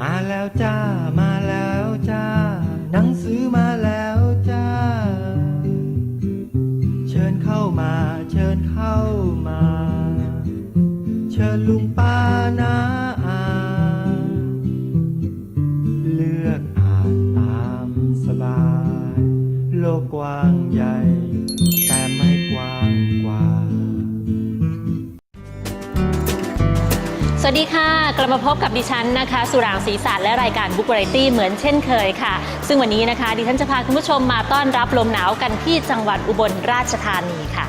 มาแล้วจ้ามา วัสดีค่ะ กลับมาพบกับดิฉันนะคะ สุรางศรีศาสตร์และรายการบุ๊กไรตี้เหมือนเช่นเคยค่ะ ซึ่งวันนี้นะคะ ดิฉันจะพาคุณผู้ชมมาต้อนรับลมหนาวกันที่จังหวัดอุบลราชธานีค่ะ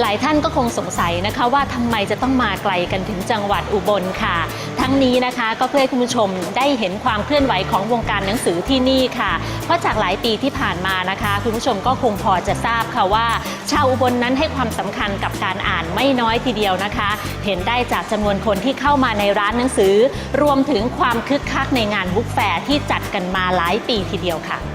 หลายท่านก็คงสงสัยนะคะว่าทำไมจะต้องมาไกลกันถึงจังหวัดอุบลค่ะ ทั้งนี้นะคะก็เพื่อให้คุณผู้ชมได้เห็นความเคลื่อนไหวของวงการหนังสือที่นี่ค่ะ เพราะจากหลายปีที่ผ่านมานะคะ คุณผู้ชมก็คงพอจะทราบค่ะว่า ชาวอุบลนั้นให้ความสำคัญกับการอ่านไม่น้อยทีเดียวนะคะ เห็นได้จากจำนวนคนที่เข้ามาในร้านหนังสือ รวมถึงความคึกคักในงานบุ๊กแฟร์ที่จัดกันมาหลายปีทีเดียวค่ะ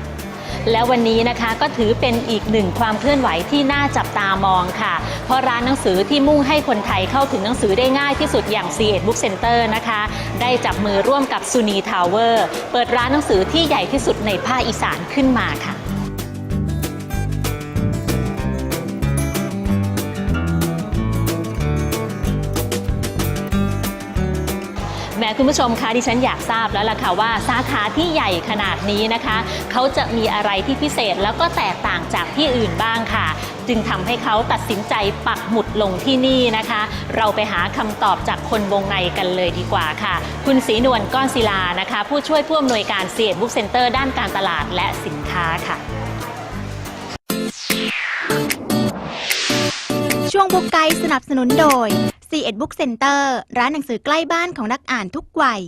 และวันนี้นะคะก็ถือเป็นอีกหนึ่งความเคลื่อนไหวที่น่าจับตามองค่ะ เพราะร้านหนังสือที่มุ่งให้คนไทยเข้าถึงหนังสือได้ง่ายที่สุดอย่าง c ีเอ็ดบุ๊กเซ็นเตอร์นะคะ ได้จับมือร่วมกับซูนีทาวเวอร์เปิดร้านหนังสือที่ใหญ่ที่สุดในภาคอีสานขึ้นมาค่ะ แหมคุณผู้ชมคะดิฉันอยากทราบแล้วล่ะค่ะว่าสาขาที่ใหญ่ขนาดนี้นะคะ เขาจะมีอะไรที่พิเศษแล้วก็แตกต่างจากที่อื่นบ้างค่ะ จึงทำให้เขาตัดสินใจปักหมุดลงที่นี่นะคะ เราไปหาคำตอบจากคนวงในกันเลยดีกว่าค่ะ คุณศรีนวลก้อนศิลานะคะ ผู้ช่วยผู้อำนวยการเซียดบุ๊กเซ็นเตอร์ด้านการตลาดและสินค้าค่ะ ช่วงบุ๊กไกด์สนับสนุนโดย c ีเอ็ดบุ๊กเซ็นเตอร์ร้านหนังสือใกล้บ้านของนักอ่านทุกวัย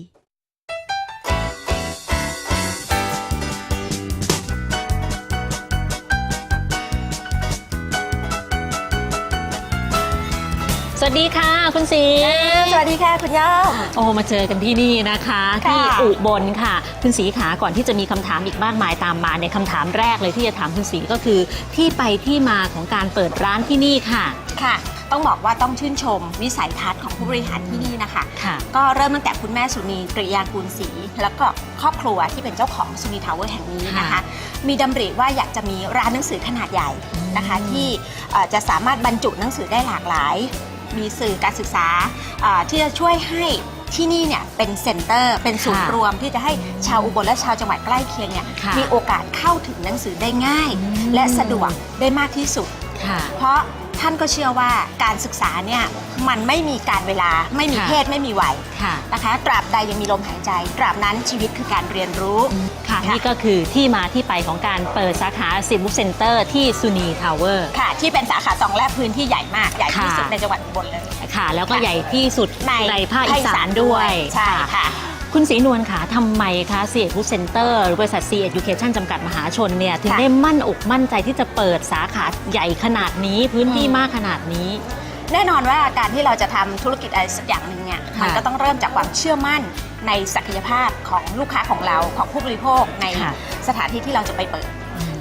สวัสดีค่ะคุณศรีสวัสดีค่ะคุณย่อมโอ้มาเจอกันที่นี่นะคะค่ะที่อุบลค่ะ คุณศรีขาก่อนที่จะมีคำถามอีกมากมายตามมาในยคำถามแรกเลยที่จะถามคุณศรีก็คือที่ไปที่มาของการเปิดร้านที่นี่ค่ะค่ะ ต้องบอกว่าต้องชื่นชมวิสัยทัศน์ของผู้บริหารที่นี่นะคะค่ะก็เริ่มตั้งแต่คุณแม่สุนีกริยากูลศรีแล้วก็ครอบครัวที่เป็นเจ้าของสุนีทาวเวอร์แห่งนี้นะคะค่ะมีดำริว่าอยากจะมีร้านหนังสือขนาดใหญ่นะคะที่เอ่อจะสามารถบรรจุหนังสือได้หลากหลาย มีสื่อการศึกษาเอ่อที่จะช่วยให้ที่นี่เนี่ยเป็นเซ็นเตอร์ เป็นศูนย์ค่ะรวมที่จะให้ชาวอุบลและชาวจังหวัดใกล้เคียงเนี่ยค่ะมีโอกาสเข้าถึงหนังสือได้ง่ายอืมและสะดวกได้มากที่สุดค่ะเพราะ ท่านก็เชื่อว่าการศึกษาเนี่ยมันไม่มีการเวลาไม่มีค่ะเพศไม่มีวัยค่ะ นะคะตราบใดยังมีลมหายใจ ตราบนั้นชีวิตคือการเรียนรู้ ค่ะค่ะนี่ก็คือที่มาที่ไปของการเปิดสาขาสิบุ๊กเซ็นเตอร์ที่ซูนีทาวเวอร์ ค่ะ ที่เป็นสาขาสองแลบพื้นที่ใหญ่มากใหญ่ที่ค่ะสุดในจังหวัดอุบลเลย ค่ะ แล้วก็ค่ะใหญ่ที่สุดในในภาคอีสานด้วย ใช่ค่ะ คุณศรีนวลค่ะทำไมคะเสียบุ๊กเซ็นเตอร์หรือบริษัท C Education จำกัดมหาชนเนี่ยถึงค่ะได้มั่นอกมั่นใจที่จะเปิดสาขาใหญ่ขนาดนี้พื้นที่อืมมากขนาดนี้ แน่นอนว่าการที่เราจะทำธุรกิจอะไรสักอย่างหนึ่งเนี่ยค่ะมันก็ต้องเริ่มจากความเชื่อมั่นในศักยภาพของลูกค้าของเราของผู้บริโภคในค่ะสถานที่ที่เราจะไปเปิด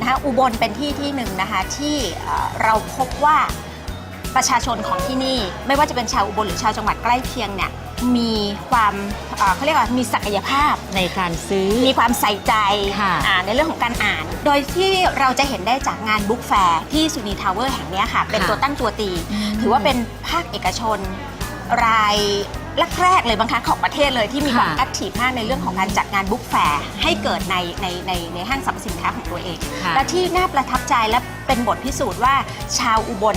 นะคะอุบลเป็นที่ที่หนึ่งนะคะที่เอ่อเราพบว่า ประชาชนของที่นี่ ไม่ว่าจะเป็นชาวอุบลหรือชาวจังหวัดใกล้เคียงเนี่ยมีความเอ่อเขาเรียกว่ามีศักยภาพ ในการซื้อ มีความใส่ใจค่ะอ่าในเรื่องของการอ่าน โดยที่เราจะเห็นได้จากงานบุ๊กแฟร์ที่สุนีทาวเวอร์แห่งเนี้ยค่ะ เป็นค่ะตัวตั้งตัวตี อืมถือว่าเป็นภาคเอกชน รายแรกๆเลยบางครั้งของประเทศเลยที่มีความค่ะ แอคทีฟมากในเรื่องของการจัดงานบุ๊กแฟร์ให้เกิดในในในในห้างสรรพสินค้าของตัวเอง ค่ะ และที่น่าประทับใจและเป็นบทพิสูจน์ว่าชาวอุบล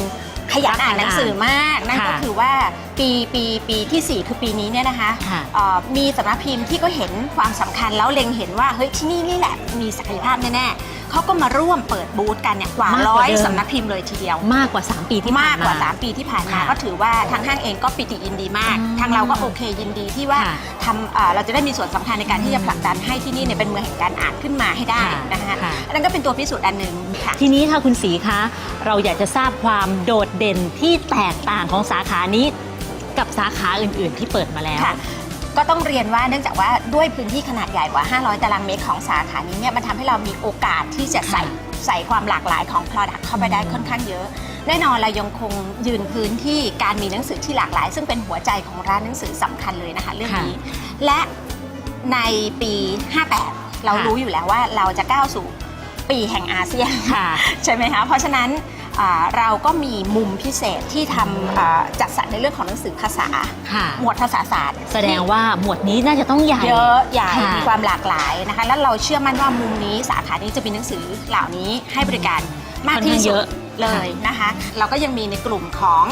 ขยันอ่านหนังสือมากนั่นก็ค่ะคือว่า ปีปีปีที่ 4 คือปีนี้เนี่ยนะคะค่ะเอ่อมีสำนักพิมพ์ที่ก็เห็นความสำคัญแล้วเล็งเห็นว่าเฮ้ยที่นี่นี่แหละมีศักยภาพแน่ๆเขาก็มาร่วมเปิดบูธกันเนี่ยกว่ามากกร้ว่าอยเดิม สำนักพิมพ์เลยทีเดียว มากกว่า 3 ปีที่ผ่ามานกกว่ามา3 ปีที่ผ่านมาค่ะก็ถือว่าทางห้างเองก็ปิติยินดีมาก อืมทางเราก็โอเคยินดีที่ว่าค่ะทำเอ่อเราจะได้มีส่วนสำคัญในการที่จะผลักดันให้ที่นี่เนี่ยเป็นเมืองแห่งการอ่านขึ้นมาให้ได้ค่ะนะคะค่ะ อันนั้นก็เป็นตัวพิสูจน์อันหนึ่งค่ะ ทีนี้ค่ะคุณศรีคะ เราอยากจะทราบความโดดเด่นที่แตกต่างของสาขานี้ กับสาขาอื่น ๆ ที่เปิดมาแล้ว ค่ะก็ต้องเรียนว่าเนื่องจากว่าด้วยพื้นที่ขนาดใหญ่กว่า 500 ตารางเมตรของสาขานี้เนี่ยมันทำให้เรามีโอกาสที่จะใส่ใส่ความหลากหลายของ Product เข้าไปได้ค่อนข้างเยอะ แน่นอนเรายังคงยืนพื้นที่การมีหนังสือที่หลากหลาย ซึ่งเป็นหัวใจของร้านหนังสือสำคัญเลยนะคะเรื่องนี้ และในปี 58 เราค่ะ รู้อยู่แล้วว่าเราจะก้าวสู่ปีแห่งอาเซียน ค่ะ ใช่ไหมคะ เพราะฉะนั้นอ่า เราก็มีมุมพิเศษที่ทำอ่าจัดสรรในเรื่องของหนังสือภาษาค่ะหมวดภาษาศาสตร์ แสดงว่าหมวดนี้น่าจะต้องใหญ่เยอะใหญ่ค่ะมีความหลากหลายนะคะ แล้วเราเชื่อมั่นว่ามุมนี้สาขานี้จะมีหนังสือเหล่านี้ให้บริการมากที่ค่อนข้างสุเยดอะเลยนะคะ เราก็ยังมีในกลุ่มของ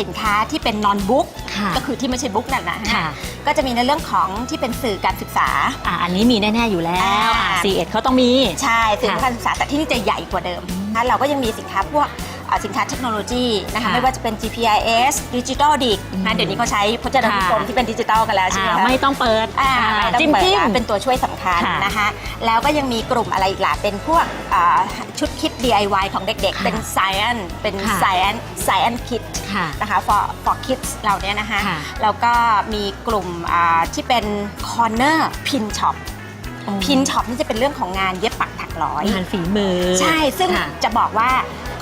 สินค้าที่เป็นนอนบุ๊กค่ะก็คือที่ไม่ใช่บุ๊กนั่นนะค่ะก็จะมีในเรื่องของที่เป็นสื่อการศึกษาอ่าอันนี้มีแน่ ๆ อยู่แล้วอ่าอ่า C1 เขาต้องมี ใช่ สื่อค่ะการศึกษาแต่ที่นี่จะใหญ่กว่าเดิม นะคะเราก็ยังมีสินค้าพวกอ่าสินค้าเทคโนโลยีนะคะค่ะไม่ว่าจะเป็น GPIS Digital d i c อืมนะเดี๋ยวนี้เขาใช้พจนานุกรมค่ะที่เป็นดิจิทัลกันแล้วใช่ไหมอ่าคะ ไม่ต้องเปิดอ่าอ่าไม่ต้องจิ้มเปิดจิ้ม ละเป็นตัวช่วยสำคัญค่ะนะคะ แล้วก็ยังมีกลุ่มอะไรอีกล่ะ เป็นพวกอ่าชุดคิด DIY ของเด็กๆ ค่ะเป็น Science เป็น ค่ะ Science Science Kit ค่ะ นะคะ for for kids เราเนี่ยนะคะ ค่ะแล้วก็มีกลุ่มอ่าที่เป็น Corner Pin Shop พินช็อปนี่จะเป็นเรื่องของงานเย็บปักถักร้อย งานฝีมือใช่ ซึ่งค่ะจะบอกว่า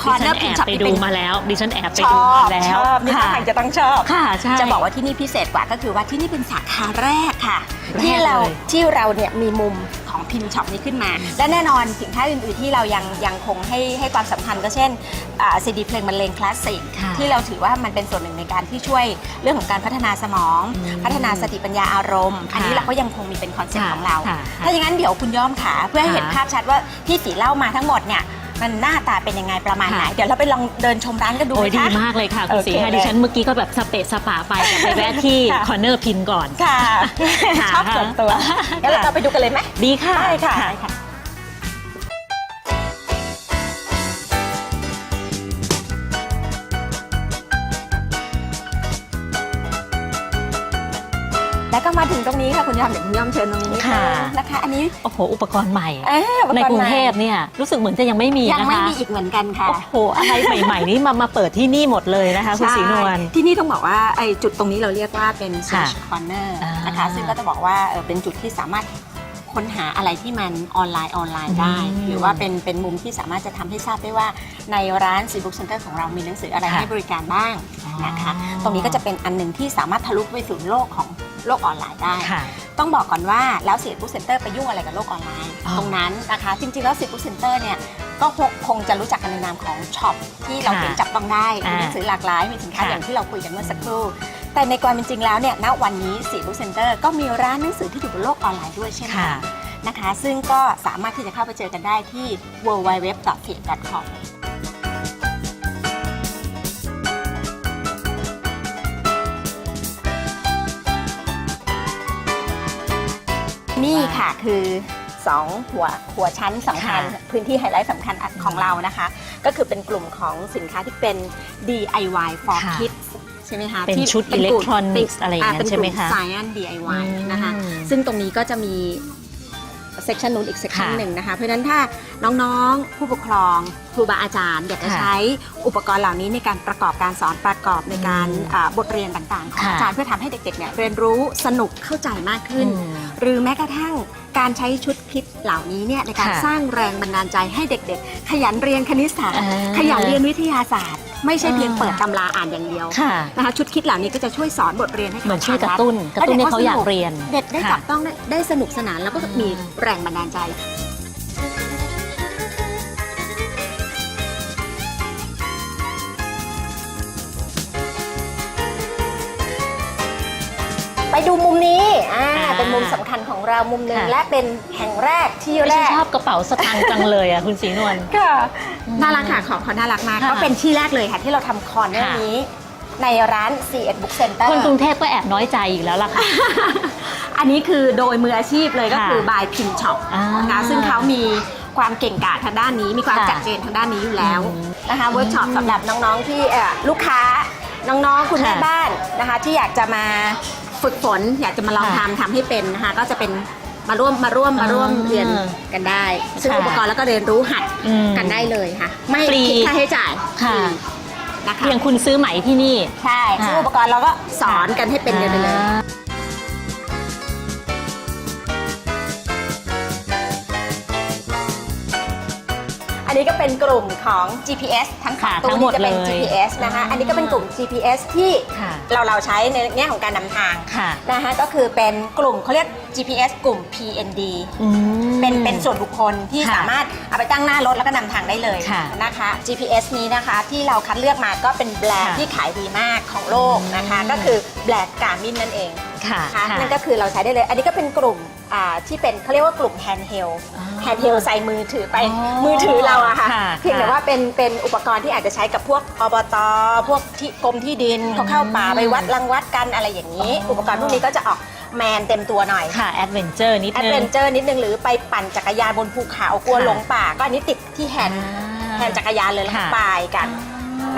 คอดิร์เนฉัอนร์แอพินบช็อปไปที่ดูเป็น มาแล้ว ดิฉันแอบไปชดูอมาบแล้วชอบนี่ค่ะทางจะต้องชอบ ค่ะใช่ จะบอกว่าที่นี่พิเศษกว่าก็คือว่าที่นี่เป็นสาขาแรกค่ะ แรกที่เราเลยที่เราเนี่ยมีมุม ของพินช็อปนี้ขึ้นมา และแน่นอนสินค้าอื่นๆที่เรายังยังคงให้ให้ความสำคัญก็เช่นซีดีเพลงบรรเลงคลาสสิกค่ะที่เราถือว่ามันเป็นส่วนหนึ่งในการที่ช่วยเรื่องของการพัฒนาสมอง อืมพัฒนาสติปัญญาอารมณ์อันนี้ค่ะเราก็ยังคงมีเป็นคอนเซ็ปต์ค่ะของเรา ค่ะถ้าอย่างนั้นเดี๋ยวคุณย้อมขาเพื่อให้เห็นค่ะภาพชัดว่าที่สีเล่ามาทั้งหมดเนี่ย มันหน้าตาเป็นยังไงประมาณไหนค่ะเดี๋ยวเราไปลองเดินชมร้านกันดูโอ้ยไหมดีคะ มากเลยค่ะ คุณสีโอเคค่ะดิฉันเมื่อกี้ก็แบบสเปะสปะไปแต่ไปแวะที่ค่ะ คอร์เนอร์พินก่อน ค่ะ ค่ะ ชอบส่วนตัวงั้นเราไปดูกันเลยไหมดีค่ะได้ค่ะ แล้วก็มาถึงตรงนี้ค่ะคุณยอมเดี๋ยวคุณยอมเชิญตรงนี้นิดนึค่ะงนะคะ อันนี้โอ้โห อุปกรณ์ใหม่ เอ้ยอุปในรณ์กรุงใหม่เทพเนี่ยรู้สึกเหมือนจะยังไม่มียังนะคะไม่มีอีกเหมือนกันค่ะ โอ้โหอะไรใหม่ ๆ นี่มามาเปิดที่นี่หมดเลยนะคะคุณศรีนวล ใช่ที่นี่ต้องบอกว่าไอ้จุดตรงนี้เราเรียกว่าเป็นค่ะ search corner อ่านนะคะซึ่งก็จะบอกว่าเออเป็นจุดที่สามารถ ค้นหาอะไรที่มันออนไลน์ออนไลน์ได้อืมหรือว่าเป็นเป็นมุมที่สามารถจะทำให้ทราบได้ว่าในร้านซีบุ๊กเซ็นเตอร์ของเรามีหนังสืออะไรค่ะให้บริการบ้างนะคะอ๋อตรงนี้ก็จะเป็นอันหนึ่งที่สามารถทะลุไปสู่โลกของโลกออนไลน์ได้ค่ะต้องบอกก่อนว่าแล้วเสียบุ๊กเซ็นเตอร์ไปยุ่งอะไรกับโลกออนไลน์อ๋อตรงนั้นนะคะ จริงๆแล้วเสียบุ๊กเซ็นเตอร์เนี่ยก็คงคงจะรู้จักกันในนามของช็อปที่เราค่ะเห็นจับต้องได้มีอ่าหนังสือหลากหลายมีสินค้าค่ะอย่างที่เราคุยกันเมื่อสักครู่ แต่ในความเป็นจริงแล้วเนี่ยณวันนี้สีบุ๊กเซ็นเตอร์ก็มีร้านหนังสือที่อยู่บนโลกออนไลน์ด้วยเช่นกัค่ะนนะคะ ซึ่งก็สามารถที่จะเข้าไปเจอกันได้ที่ www.feed.com นี่ค่ะคือ 2 หัวหัวชั้นสำคัญค่ะพื้นที่ไฮไลท์สำคัญของเรานะคะ ก็คือเป็นกลุ่มของสินค้าที่เป็น DIY for ค่ะ kids ใช่ไหมคะเป็นที่ชุดป็กลุ่ม electronics อะไรอย่างนั้นเป็นใช่ไหมกลุ่คะ Science DIY นะคะอืมซึ่งตรงนี้ก็จะมีเซ c ชันนู้นอีกเซ c ชันค่ะหนึ่งนะคะเพราะฉะนั้นถ้าน้องๆ ผู้ปกครองครูบาอาจารย์อยากจะค่ะใช้อุปกรณ์เหล่านี้ในการประกอบการสอนประกอบในการอืมอ่าบทเรียนต่างๆของค่ะ อาจารย์เพื่อทำให้เด็กๆเนี่ยเรียนรู้สนุกเข้าใจมากขึ้น อืม หรือแม้กระทั่งการใช้ชุดคิดเหล่านี้เนี่ยในการค่ะสร้างแรงบันดาลใจให้เด็กๆ ขยันเรียนคณิตศาสตร์ อ่าขยันเรียนวิทยาศาสตร์ ไม่ใช่เพียงอ่าเปิดตำราอ่านอย่างเดียวค่ะนะคะชุดคิดเหล่านี้ก็จะช่วยสอนบทเรียนให้เหมือนขาดช่วยกระชัดตุ้นกระตุ้นให้เขาอยากเรียน เด็กได้ค่ะจับต้องได้ได้สนุกสนานแล้วก็อืมมีแรงบันดาลใจ ดูมุมนี้อ่าอ่า เป็นมุมสำคัญของเรามุมหนึ่งค่ะ และเป็นแห่งแรกที่ดิแรฉันกชอบกระเป๋าสตางค์จังเลยอะคุณศรีนวล ค่ะน่ารักค่ะของเขาน่ารักมากค่ะ ก็เป็นที่แรกเลยค่ะ ที่เราทำคอนเนอร์ค่ะนี้ ในร้าน c 1 Book Center คนกรุงเทพก็แอบน้อยใจอยู่แล้วล่ะค่ะ อันนี้คือโดยมืออาชีพเลยก็ค่ะคือบายพินช็อปอ่านนะคะซึ่งเขามีความเก่งกาจทางด้านนี้ มีความค่ะจัดเจนทางด้านนี้อยู่แล้วอืมนะคะเวิร์กช็อปสำหรับน้องๆที่เอ่อลูกค้าน้องๆคุณแม่ค่ะบ้านนะคะ ที่อยากจะมา ฝึกฝนอยากจะมาลองค่ะทำทำให้เป็นนะคะก็จะเป็นมาร่วมมาร่วมมาร่วมอ่าเรียนกันได้ซึ่งค่ะอุปกรณ์แล้วก็เรียนรู้หัดอืมกันได้เลยค่ะ ไม่ฟรี คิดค่าใช้จ่ายค่ะฟรีนะคะเพียงคุณซื้อไหมที่นี่ ใช่ค่ะซึ่งอุปกรณ์เราก็สอนกันให้เป็นเรียนไปเลย อ่า นนี้นี้ก็เป็นกลุ่มของ GPS ทั้งสองค่ะตัวทั้งหมนี้ดจะเป็น เลย GPS นะคะอ่าอันนี้ก็เป็นกลุ่ม GPS ที่ค่ะเราเราใช้ในแง่ของการนำทางค่ะ นะคะก็คือเป็นกลุ่มเขาเรียก GPS กลุ่ม PND อืม เป็นเป็นส่วนบุคคลที่ค่ะสามารถเอาไปตั้งหน้ารถแล้วก็นำทางได้เลยค่ะนะคะ GPS นี้นะคะที่เราคัดเลือกมาก็เป็นแบรนด์ค่ะที่ขายดีมากของโลกนะคะ อืม ก็คือแบรนด์การมินนั่นเอง ค่ะนะคะค่ะนั่นก็คือเราใช้ได้เลย อันนี้ก็เป็นกลุ่มอ่าที่เป็นเขาเรียกว่ากลุ่มแฮนด์เฮลอ๋อแฮนด์เฮลใส่มือถือไปอ๋อมือถือเราอะค่ะค่ะเพียงแต่ค่ะว่าเป็นเป็นอุปกรณ์ที่อาจจะใช้กับพวกอบต พวกที่กรมที่ดินเขาเข้าป่าไปวัดรังวัดกันอะไรอย่างนี้ อ๋ออุ อุปกรณ์พวกนี้ก็จะออกแมนเต็มตัวหน่อย ค่ะแอดเวนเจอร์นิดแอดนึเวงนเจอร์นิดนึงหรือไปปั่นจักรยานบนภูเขากลัวค่ะ หลงป่า ก็อันนี้ติดที่แฮนด์อ่า แฮนด์จักรยานเลยแล้วก็ค่ะไปกัน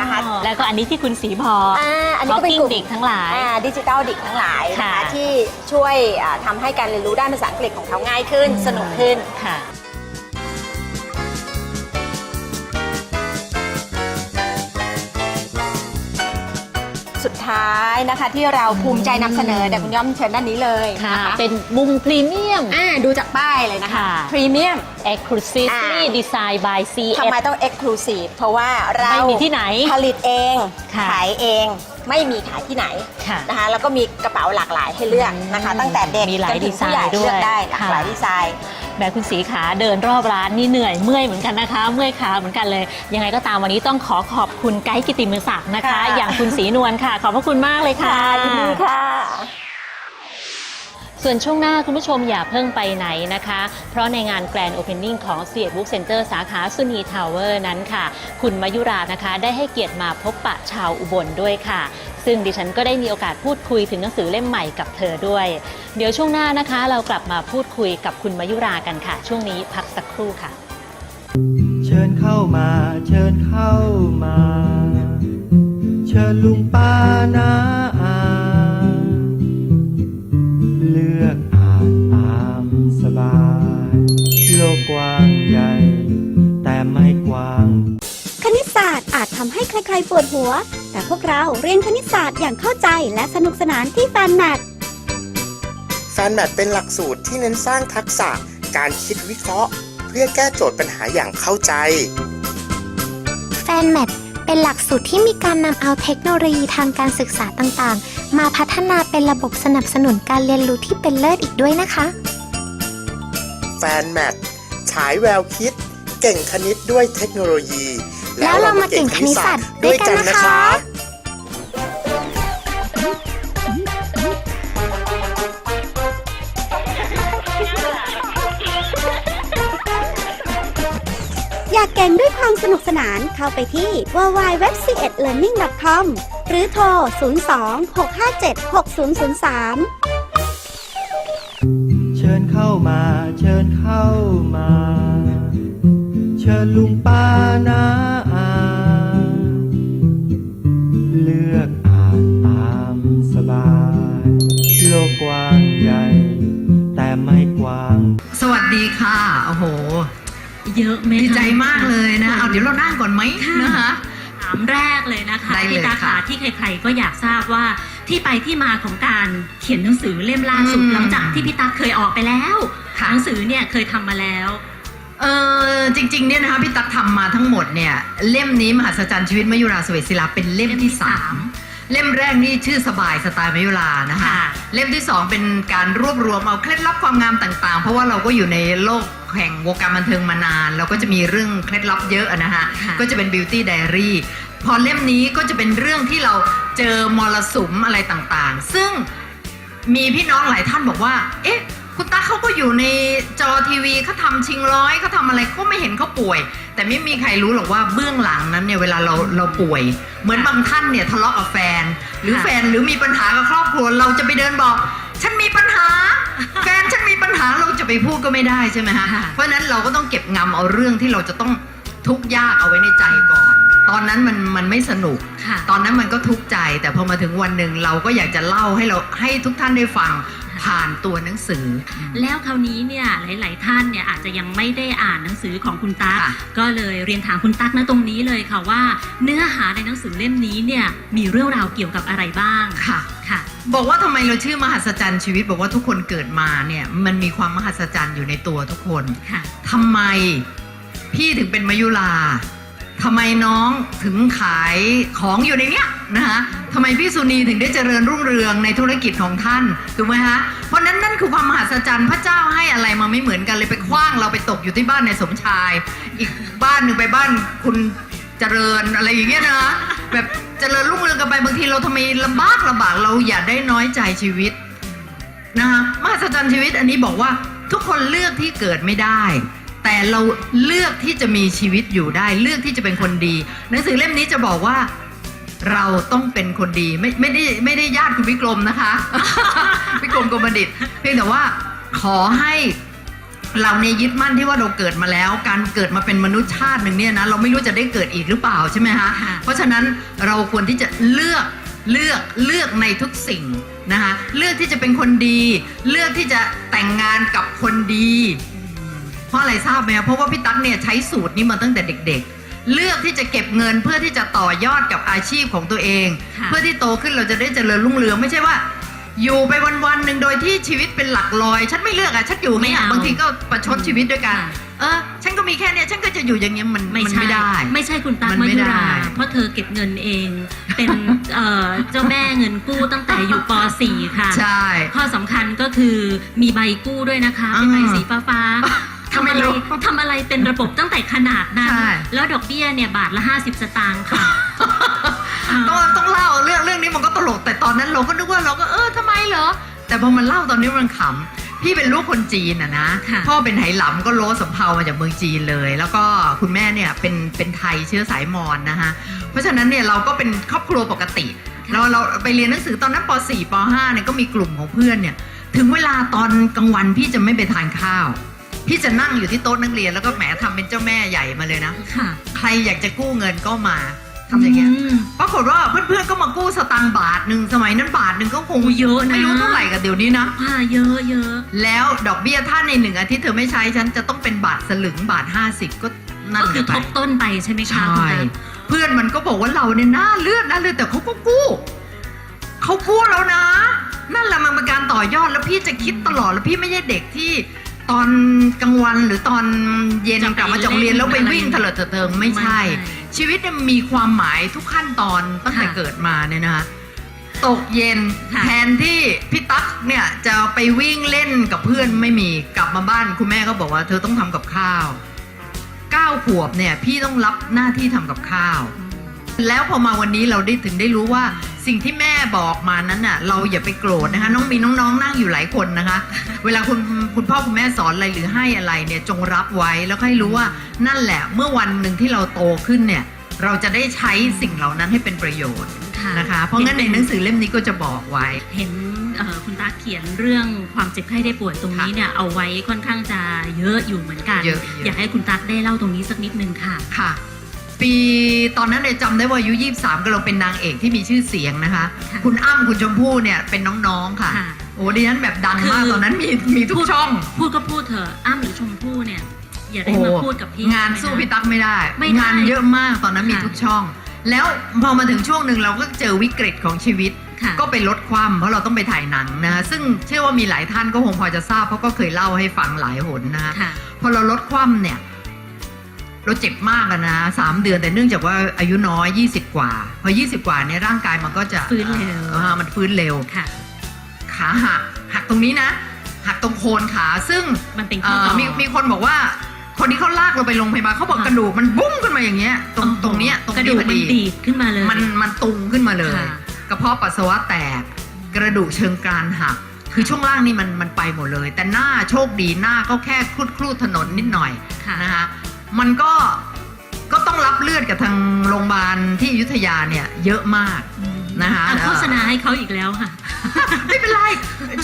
นะคะแล้วก็อันนี้ที่คุณสีพอออ่าอันนี้ก็เป็นกลุ่ม Talking Dick ทั้งหลายดิจิตอลดิกทั้งหลายนะคะค่ะที่ช่วยอ่าทำให้การเรียนรู้ด้านภาษาอังกฤษของเขาง่ายขึ้น สนุกขึ้นค่ะ สุดท้ายนะคะ ที่เราภูมิใจนำเสนอแต่คุณย่อมเชิญด้านนี้เลยค่ะ นะคะเป็นมุมพรีเมียม อ่าดูจากป้ายเลยนะคะค่ะ พรีเมียม exclusively อ่า designed by ทำ CF ไมต้อง Exclusive เพราะว่าเราไม่มีที่ไหน ผลิตเอง ค่ะ ขายเองไม่มีขายที่ไหนค่ะ นะคะแล้วก็มีกระเป๋าหลากหลายให้เลือกนะคะ อืมตั้งแต่เด็กมีหลายจนถึงผู้ใหญ่ดีไซน์ด้วยเลือกได้หลากหลายค่ะ ดีไซน์ แม่คุณสีขาเดินรอบร้านนี่เหนื่อยเมื่อยเหมือนกันนะคะ เมื่อยขาเหมือนกันเลย ยังไงก็ตามวันนี้ต้องขอขอบคุณไกด์กิติมศักดิ์นะคะ ค่ะ อย่างคุณสีนวลค่ะ ขอบพระคุณมากเลยค่ะ ยินดีค่ะ ส่วนช่วงหน้าคุณผู้ชมอย่าเพิ่งไปไหนนะคะ เพราะในงาน Grand Opening ของ s ี e บุ๊กเซ็นเตอร์สาขาสุนีทาวเวอร์นั้นค่ะ คุณมายุรานะคะ ได้ให้เกียรติมาพบปะชาวอุบลด้วยค่ะ ซึ่งดิฉันก็ได้มีโอกาสพูดคุยถึงหนังสือเล่มใหม่กับเธอด้วย เดี๋ยวช่วงหน้านะคะ เรากลับมาพูดคุยกับคุณมายุรากันค่ะ ช่วงนี้พักสักครู่ค่ะ เชิญเข้ามาเชิญเข้ามา เชิญลุงป้านาอา ให้ใครๆปวดหัว แต่พวกเราเรียนคณิตศาสตร์อย่างเข้าใจและสนุกสนานที่แฟนแมทแฟนแมทเป็นหลักสูตรที่เน้นสร้างทักษะการคิดวิเคราะห์ เพื่อแก้โจทย์ปัญหาอย่างเข้าใจ แฟนแมทเป็นหลักสูตรที่มีการนำเอาเทคโนโลยีทางการศึกษาต่างๆ มาพัฒนาเป็นระบบสนับสนุนการเรียนรู้ที่เป็นเลิศอีกด้วยนะคะ แฟนแมทฉายแววคิด เก่งคณิตด้วยเทคโนโลยี แล้วเรามาเก่งคณิตศาสตร์ ด้วยกันนะคะอยากเก่งด้วยความสนุกสนานเข้าไปที่ w w w c e d l e a r n i n g c o m หรือโทร 02-657-6003 เชิญเข้ามา เชิญเข้ามา เชิญลุงป้านาอา เยอะไหมดีใจมากเลยนะเอาเดี๋ยวเรานั่งก่อนไหมนะคะถามแรกเลยนะคะได้เลยพี่ตาขาค่ะที่ใครๆก็อยากทราบว่าที่ไปที่มาของการเขียนหนังสือเล่มล่าสุดอืมหลังจากที่พี่ตาเคยออกไปแล้วค่ะหนังสือเนี่ยเคยทำมาแล้วเออจริงๆเนี่ยนะคะพี่ตั๊กทำมาทั้งหมดเนี่ยเล่มนี้มหัศจรรย์ชีวิตมยุราสเวตศิลาเป็นเล่มที่สาม เล่มแรกนี่ชื่อสบายสไตล์มยุรานะคะ ค่ะ เล่มที่สองเป็นการรวบรวมเอาเคล็ดลับความงามต่างๆ เพราะว่าเราก็อยู่ในโลกแห่งวงการบันเทิงมานาน เราก็จะมีเรื่องเคล็ดลับเยอะอะนะคะ ค่ะ ก็จะเป็น beauty diary พอเล่มนี้ก็จะเป็นเรื่องที่เราเจอมรสุมอะไรต่างๆ ซึ่งมีพี่น้องหลายท่านบอกว่า เอ๊ะ คุณตาเขาก็อยู่ในจอทีวีเขาทำชิงร้อยเขาทำอะไรก็ไม่เห็นเขาป่วย แต่ไม่มีใครรู้หรอกว่าเบื้องหลังนั้นเนี่ยเวลาเราเราป่วย เหมือนบางท่านเนี่ยทะเลาะกับแฟน หรือค่ะแฟนหรือมีปัญหากับครอบครัวเราจะไปเดินบอก ฉันมีปัญหา แฟนฉันมีปัญหาเราจะไปพูดก็ไม่ได้ใช่ไหมฮะค่ะเพราะฉะนั้นเราก็ต้องเก็บงำเอาเรื่องที่เราจะต้องทุกข์ยากเอาไว้ในใจก่อน ตอนนั้นมันมันไม่สนุกค่ะตอนนั้นมันก็ทุกข์ใจ แต่พอมาถึงวันหนึ่งเราก็อยากจะเล่าให้เราให้ทุกท่านได้ฟัง ผ่านตัวหนังสือ แล้วคราวนี้เนี่ยหลาย ๆ ท่านเนี่ยอาจจะยังไม่ได้อ่านหนังสือของคุณตั๊กค่ะ ก็เลยเรียนถามคุณตั๊กนะตรงนี้เลยค่ะว่า เนื้อหาในหนังสือเล่มนี้เนี่ยมีเรื่องราวเกี่ยวกับอะไรบ้างค่ะ ค่ะ บอกว่าทำไมเราชื่อมหัศจรรย์ชีวิต บอกว่าทุกคนเกิดมาเนี่ยมันมีความมหัศจรรย์อยู่ในตัวทุกคนค่ะ ทำไมพี่ถึงเป็นมายุรา ทำไมน้องถึงขายของอยู่ในเนี้ยนะคะทำไมพี่สุนีถึงได้เจริญรุ่งเรืองในธุรกิจของท่านถูกไหมคะเพราะนั้นนั่นคือความมหัศจรรย์พระเจ้าให้อะไรมาไม่เหมือนกันเลยไปคว้างเราไปตกอยู่ที่บ้านในสมชาย อีกบ้านหนึ่งไปบ้านคุณเจริญอะไรอย่างเงี้ยนะแบบเจริญรุ่งเรืองกันไปบางทีเราทำไมลำบากลำบากเราอย่าได้น้อยใจชีวิตนะคะมหัศจรรย์ชีวิตอันนี้บอกว่าทุกคนเลือกที่เกิดไม่ได้ แต่เราเลือกที่จะมีชีวิตอยู่ได้ เลือกที่จะเป็นคนดีหนังสือเล่มนี้จะบอกว่าเราต้องเป็นคนดีไม่ไม่ได้ไม่ได้ญาติคุณวิกรมนะคะวิกรมกรมดิตเพียงแต่ว่าขอให้เราเนี่ยยึดมั่นที่ว่าเราเกิดมาแล้ว การเกิดมาเป็นมนุษย์ชาติหนึ่งเนี่ยนะเราไม่รู้จะได้เกิดอีกหรือเปล่าใช่ไหมคะเพราะฉะนั้นเราควรที่จะเลือกเลือกเลือกในทุกสิ่งนะคะเลือกที่จะเป็นคนดี เลือกที่จะแต่งงานกับคนดี เพราะอะไรทราบไหมคะเพราะว่าพี่ตั๊กเนี่ยใช้สูตรนี้มาตั้งแต่เด็ก ๆ เลือกที่จะเก็บเงินเพื่อที่จะต่อยอดกับอาชีพของตัวเอง ค่ะ เพื่อที่โตขึ้นเราจะได้เจริญรุ่งเรืองไม่ใช่ว่า อยู่ไปวันๆหนึ่งโดยที่ชีวิตเป็นหลักลอย ฉันไม่เลือกอะฉันอยู่ไม่เนี่ยเอาบางทีก็ประชดชีวิตด้วยกันค่ะเออฉันก็มีแค่เนี้ยฉันก็จะอยู่อย่างเงี้ยมันไม่มันใช่ไม่ได้ไม่ใช่คุณตั๊กมันมาไม่ยุได้ ราเพราะเธอเก็บเงินเอง เป็นเอ่อเจ้าแม่เงินกู้ตั้งแต่อยู่ป .4 ค่ะ ใช่ ข้อสำคัญก็คือมีใบกู้ด้วยนะคะ เป็นใบสีฟ้าฟ้าๆ ทำไมทำอะไรรู้ทำอะไรเป็นระบบตั้งแต่ขนาดนั้น ใช่ แล้วดอกเบี้ยเนี่ยบาทละ 50 สตางค์ค่ะ ต้องต้องเล่าเรื่องเรื่องนี้มันก็ตลกแต่ตอนนั้นเราก็นึกว่าเราก็เออทำไมเหรอ แต่พอมันเล่าตอนนี้มันขำพี่เป็นลูกคนจีนอะนะค่ะ พ่อเป็นไหหลำก็โลสำเภามาจากเมืองจีนเลย แล้วก็คุณแม่เนี่ยเป็นเป็นไทยเชื้อสายมอญนะคะเพราะฉะนั้นเนี่ยเราก็เป็นครอบครัวปกติ เราเราไปเรียนหนังสือตอนนั้นป .4 ป .5 เนี่ยก็มีกลุ่มของเพื่อนเนี่ยถึงเวลาตอนกลางวันพี่จะไม่ไปทานข้าว พี่จะนั่งอยู่ที่โต๊ะนักเรียนแล้วก็แหมทำเป็นเจ้าแม่ใหญ่มาเลยนะค่ะใครอยากจะกู้เงินก็มาทำอย่างเงี้ยมปรากฏว่าเพื่อนๆก็มากู้สตังค์บาทหนึ่งสมัยนั้นบาทหนึ่งก็คงโอ้เยอะนะไม่รู้เท่าไหร่กับเดี๋ยวนี้นะค่ะเยอะเยอะแล้วดอกเบี้ยถ้าในหนึ่งอาทิตย์เธอไม่ใช้ฉันจะต้องเป็นบาทสลึงบาทห้าสิบก็นั่นก็คือไปทบต้นไปใช่ไหมคะใช่คุณตั๊กเพื่อนมันก็บอกว่าเราเนี่ยน่าเลือดน่าเลือดแต่เขาก็กู้เขากู้แล้วนะ นั่นแหละมันเป็นการต่อยอดแล้วพี่จะคิดตลอดแล้วพี่ไม่ใช่เด็กที่ ตอนกลางวันหรือตอนเย็นจะไปกลับมาจากโรงเรียนแล้วไปวิ่งเล่นเถลิดเถดเทิงไม่ใช่ ไม่ใช่ชีวิตเนี่ยมีความหมายทุกขั้นตอนตั้งแต่ค่ะเกิดมาเนี่ยนะคะตกเย็นค่ะแทนที่พี่ตั๊กเนี่ยจะไปวิ่งเล่นกับเพื่อนไม่มีกลับมาบ้านคุณแม่ก็บอกว่าเธอต้องทำกับข้าวเก้าขวบเนี่ยพี่ต้องรับหน้าที่ทำกับข้าว แล้วพอมาวันนี้เราได้ถึงได้รู้ว่าสิ่งที่แม่บอกมานั้นน่ะ เราอย่าไปโกรธนะคะ น้องมีน้องๆ นั่งอยู่หลายคนนะคะ เวลาคุณคุณพ่อคุณแม่สอนอะไรหรือให้อะไรเนี่ยจงรับไว้แล้วก็ให้รู้ว่านั่นแหละ เมื่อวันหนึ่งที่เราโตขึ้นเนี่ย เราจะได้ใช้สิ่งเหล่านั้นให้เป็นประโยชน์ค่ะนะคะ เพราะงั้นในหนังสือเล่มนี้ก็จะบอกไว้ เห็นเอ่อคุณตาเขียนเรื่องความเจ็บไข้ได้ป่วยตรงนี้เนี่ยเอาไว้ค่อนข้างจะเยอะอยู่เหมือนกันเยอะเยอะอยากให้คุณตั๊กได้เล่าตรงนี้สักนิดนึงค่ะค่ะ ปีตอนนั้นเนี่ยจำได้ว่าอายุ23ก็เราเป็นนางเอกที่มีชื่อเสียงนะคะ ค่ะคุณอ้ำคุณชมพู่เนี่ยเป็นน้องๆค่ะ ค่ะ โอ้ดิฉันแบบดังมากคือตอนนั้นมีมีทุกช่องพูดก็พูดเถอะอ้ำหรือชมพู่เนี่ย อย่าได้โอ้มาพูดกับพี่ งานสู้พี่ตั๊กไม่ได้ ไม่ได้งานเยอะมากตอนนั้นมีค่ะ ทุกช่อง แล้วพอมาถึงช่วงหนึ่งเราก็เจอวิกฤตของชีวิต ค่ะ ก็ไปลดความเพราะเราต้องไปถ่ายหนังนะคะซึ่งเชื่อว่ามีหลายท่านก็คงพอจะทราบเพราะก็เคยเล่าให้ฟังหลายหนนะคะค่ะ พอเราลดความเนี่ย เราเจ็บมากอะนะสามเดือนแต่เนื่องจากว่าอายุน้อย 20 กว่า พอ 20 กว่าเนี่ยร่างกายมันก็จะฟื้นเร็วอ่ามันฟื้นเร็วค่ะขาหักหักตรงนี้นะ หักตรงโคนขาซึ่งมันเป็นเอ่ข้ออต่อมีมีคนบอกว่า คนที่เขาลากเราไปโรงพยาบาลเขาบอกค่ะกระดูกมันบุ้งขึ้นมาอย่างเงี้ย ตรงตรงเนี้ยตรงกระนี้ดูกพอมันดีดีดขึ้นมาเลย มันมันตุงขึ้นมาเลยค่ะกระเพาะปัสสาวะแตกกระดูกเชิงกรานหักคือช่วงล่างนี่มันมันไปหมดเลย แต่หน้าโชคดีหน้าก็แค่คลุดคลูดถนนนิดหน่อยค่ะนะคะ มันก็ก็ต้องรับเลือดกับทางโรงพยาบาลที่อยุธยาเนี่ยเยอะมากนะคะอ่โฆษณาให้เขาอีกแล้วค่ะ ไม่เป็นไร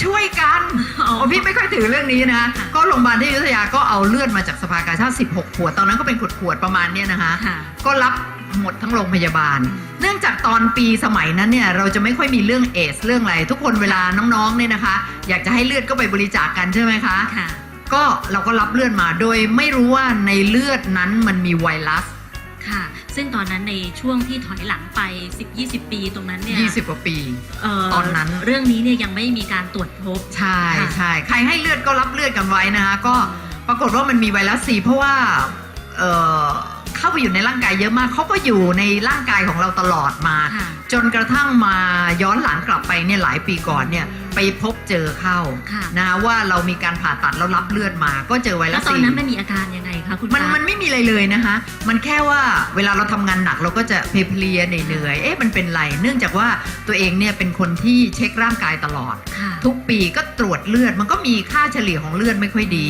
ช่วยกันอ๋อโอ้พี่ไม่ค่อยถือเรื่องนี้นะค่ะก็โรงพยาบาลที่อยุธยาก็เอาเลือดมาจากสภากาชาติ16 ขวด ตอนนั้นก็เป็นขวดขวดๆประมาณเนี้ยนะคะ ค่ะ ก็รับหมดทั้งโรงพยาบาล เนื่องจากตอนปีสมัยนั้นเนี่ยเราจะไม่ค่อยมีเรื่องเอสเรื่องอะไร ทุกคนเวลาน้องๆเนี่ยนะคะ อยากจะให้เลือดก็ไปบริจาคกันใช่ไหมคะ ค่ะ ก็เราก็รับเลือดมาโดยไม่รู้ว่าในเลือดนั้นมันมีไวรัส ค่ะ ซึ่งตอนนั้นในช่วงที่ถอยหลังไป 10-20 ปีตรงนั้นเนี่ย20 กว่าปี เตอนนั้น เรื่องนี้เนี่ยยังไม่มีการตรวจพบ ใช่ค่ะ ใช่ใครให้เลือดก็รับเลือดกันไว้นะคะก็ปรากฏว่ามันมีไวรัสซีเพราะว่าเอ่อเข้าไปอยู่ในร่างกายเยอะมากเขาก็อยู่ในร่างกายของเราตลอดมา ค่ะ จนกระทั่งมาย้อนหลังกลับไปเนี่ยหลายปีก่อนเนี่ย ไปพบเจอเข้าค่ะ นะว่าเรามีการผ่าตัดแล้วรับเลือดมาก็เจอไวรัแล้สวตอนซีนั้นมันมีอาการยังไงคะคุณมันตั๊กมันไม่มีอะไรเลยนะคะ มันแค่ว่าเวลาเราทำงานหนักเราก็จะเพลียๆเหนื่อยๆเอ๊ะมันเป็นไร เนื่องจากว่าตัวเองเนี่ยเป็นคนที่เช็คร่างกายตลอด ค่ะทุกปีก็ตรวจเลือดมันก็มีค่าเฉลี่ยของเลือดไม่ค่อยดี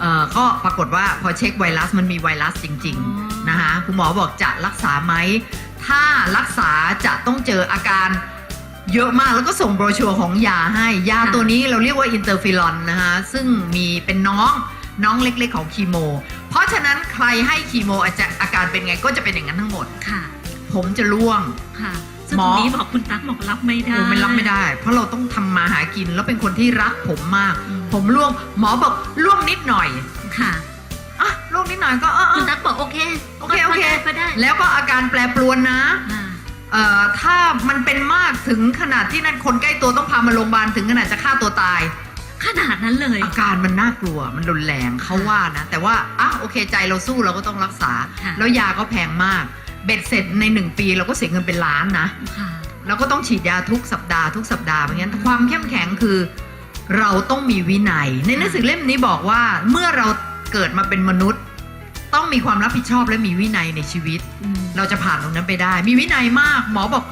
เอ่อก็ปรากฏว่าพอเช็คไวรัสมันมีไวรัสจริงอ๋อๆนะคะคุณหมอบอกจะรักษาไหม ถ้ารักษาจะต้องเจออาการ เยอะมากแล้วก็ส่งโบรชัวร์ของยาให้ยาตัวนี้เราเรียกว่าอินเตอร์ฟิลอนนะคะซึ่งมีเป็นน้องน้องเล็กๆของคีโม เพราะฉะนั้นใครให้คีโมอาจจะอาการเป็นไงก็จะเป็นอย่างนั้นทั้งหมด ค่ะ ผมจะร่วง ค่ะซึ่งหมตอ รงนี้บอกคุณตั๊กบอกรับไม่ได้โอ้ไม่รับไม่ได้ เพราะเราต้องทำมาหากินแล้วเป็นคนที่รักผมมาก อืม ผมร่วงหมอบอกร่วงนิดหน่อยค่ะ อะร่วงนิดหน่อยก็เออเอคุณอ ตั๊กบอกโอเคโอเคโอเค ก็ได้แล้วก็อาการแปรปรวนนะ อ่า เอ่อถ้ามันเป็นมากถึงขนาดที่นั่นคนใกล้ตัวต้องพามาโรงพยาบาลถึงขนาดจะฆ่าตัวตาย ขนาดนั้นเลย อาการมันน่ากลัวมันรุนแรงเขาว่านะ แต่ว่าอะโอเคใจเราสู้เราก็ต้องรักษา ค่ะ แล้วยาก็แพงมาก เบ็ดเสร็จในหนึ่งปีเราก็เสียเงินเป็นล้านนะ ค่ะเราก็ต้องฉีดยาทุกสัปดาห์ทุกสัปดาห์เพราะงั้นความเข้มแข็งคือ เราต้องมีวินัย ในหนังสือเล่มนี้บอกว่าเมื่อเราเกิดมาเป็นมนุษย์ ต้องมีความรับผิดชอบและมีวินัยในชีวิตอืมเราจะผ่านตรงนั้นไปได้ มีวินัยมาก หมอบอก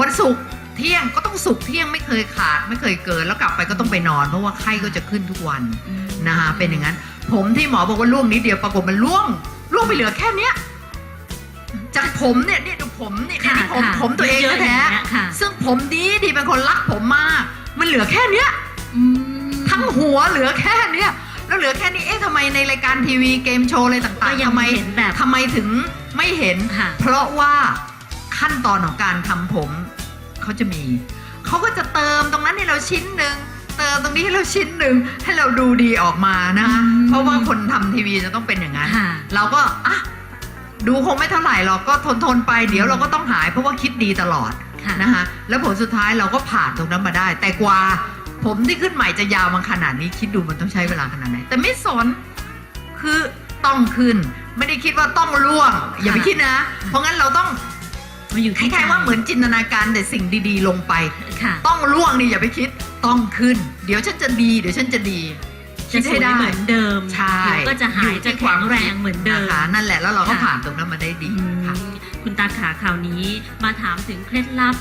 วันศุกร์เที่ยงก็ต้องศุกร์เที่ยงไม่เคยขาด ไม่เคยเกิน แล้วกลับไปก็ต้องไปนอน เพราะว่าไข้ก็จะขึ้นทุกวันอืมนะคะเป็นอย่างนั้น ผมที่หมอบอกว่าล่วงนิดเดียวปรากฏมันล่วงล่วงไปเหลือแค่เนี้ยจากผมเนี่ยนี่ดูผมเนี่ยค่ะนี่ผมค่ะผมตัวเองเยอะๆแท้อย่างเงี้ยค่ะๆซึ่งผมดีดีเป็นคนรักผมมาก มันเหลือแค่เนี้ยอืมทั้งหัวเหลือแค่เนี้ย แล้วเหลือแค่นี้เอ๊ะทำไมในรายการทีวีเกมโชว์อะไรต่างก็ๆยังทำไมเห็นแบบทำไมถึงไม่เห็น ค่ะ เพราะว่าขั้นตอนของการทำผมเขาจะมีเขาก็จะเติมตรงนั้นให้เราชิ้นหนึ่งเติมตรงนี้ให้เราชิ้นหนึ่งให้เราดูดีออกมานะคะอืม เพราะว่าคนทำทีวีจะต้องเป็นอย่างนั้น ค่ะ เราก็อะดูคงไม่เท่าไหร่หรอกก็ทนทนๆไปเดี๋ยวเราก็ต้องหายเพราะว่าคิดดีตลอดค่ะ นะคะแล้วผลสุดท้ายเราก็ผ่านตรงนั้นมาได้ แต่กว่า ผมที่ขึ้นใหม่จะยาวมาขนาดนี้ คิดดูมันต้องใช้เวลาขนาดไหน แต่ไม่สนคือต้องขึ้น ไม่ได้คิดว่าต้องล่วง อย่าไปคิดนะ เพราะงั้นเราต้องมาอยู่คที่ล้ายๆว่าเหมือนจินตนาการแต่สิ่งดีๆ ลงไปค่ะต้องล่วงนี่อย่าไปคิดต้องขึ้น เดี๋ยวฉันจะดี เดี๋ยวฉันจะดีคิจะดสให้วยได้เหมือนเดิมใช่ผิวก็จะหายอยู่จะที่แข็งแรงเหมือนเดิมนะคะนั่นแหละแล้วเราก็ค่ะผ่านตรงนั้นมาได้ดีอืมค่ะคุณตาขาข่าวนี้มาถามถึงเคล็ดลับ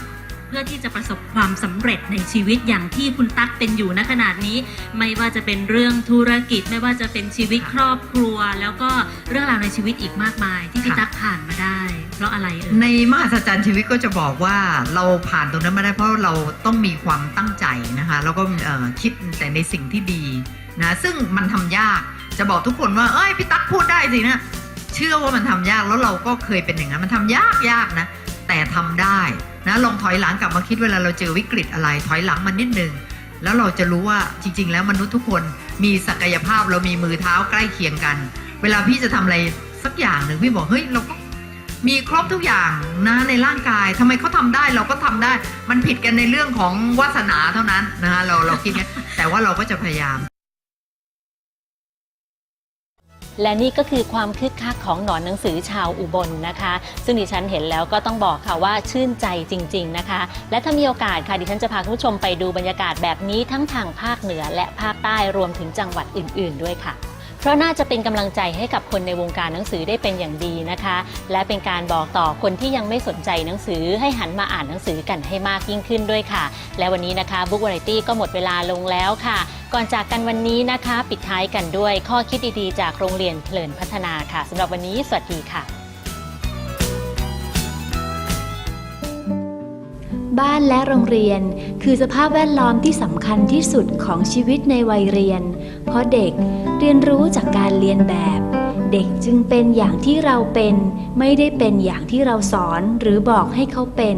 เพื่อที่จะประสบความสำเร็จในชีวิตอย่างที่คุณตั๊กเป็นอยู่ณขนาดนี้ ไม่ว่าจะเป็นเรื่องธุรกิจ ไม่ว่าจะเป็นชีวิตครอบครัว แล้วก็เรื่องราวในชีวิตอีกมากมาย ที่พี่ค่ะตั๊กผ่านมาได้ เพราะอะไรเอ่ยในมหัศจรรย์ชีวิตก็จะบอกว่าเราผ่านตรงนั้นมาได้เพราะเราต้องมีความตั้งใจนะคะแล้วก็เอ่อคิดแต่ในสิ่งที่ดีนะซึ่งมันทำยากจะบอกทุกคนว่าเอ้ยพี่ตั๊กพูดได้สินะเชื่อว่ามันทำยากแล้วเราก็เคยเป็นอย่างนั้นมันทำยากยากนะ แต่ทำได้ นะลองถอยหลังกลับมาคิดเวลาเราเจอวิกฤตอะไร ถอยหลังมันนิดหนึ่งแล้วเราจะรู้ว่าจริง ๆ แล้วมนุษย์ทุกคนมีศักยภาพเรามีมือเท้าใกล้เคียงกัน เวลาพี่จะทำอะไรสักอย่างหนึ่งพี่บอกเฮ้ยเราก็มีครบทุกอย่างนะในร่างกายทำไมเขาทำได้เราก็ทำได้ มันผิดกันในเรื่องของวาสนาเท่านั้นนะคะเราเราคิดแต่ว่าเราก็จะพยายาม และนี่ก็คือความคึกคักของหนอนหนังสือชาวอุบลนะคะ ซึ่งดิฉันเห็นแล้วก็ต้องบอกค่ะว่าชื่นใจจริง ๆนะคะ และถ้ามีโอกาสค่ะดิฉันจะพาคุณผู้ชมไปดูบรรยากาศแบบนี้ทั้งทางภาคเหนือและภาคใต้รวมถึงจังหวัดอื่น ๆ ด้วยค่ะ ราะน่าจะเป็นกำลังใจให้กับคนในวงการหนังสือได้เป็นอย่างดีนะคะ และเป็นการบอกต่อคนที่ยังไม่สนใจหนังสือให้หันมาอ่านหนังสือกันให้มากยิ่งขึ้นด้วยค่ะ และวันนี้นะคะบุ๊กวาไรตี้ก็หมดเวลาลงแล้วค่ะ ก่อนจากกันวันนี้นะคะ ปิดท้ายกันด้วยข้อคิดดีๆ จากโรงเรียนเพลินพัฒนาค่ะสำหรับวันนี้สวัสดีค่ะ บ้านและโรงเรียน คือสภาพแวดล้อมที่สำคัญที่สุดของชีวิตในวัยเรียน เพราะเด็กเรียนรู้จากการเรียนแบบ เด็กจึงเป็นอย่างที่เราเป็น ไม่ได้เป็นอย่างที่เราสอนหรือบอกให้เขาเป็น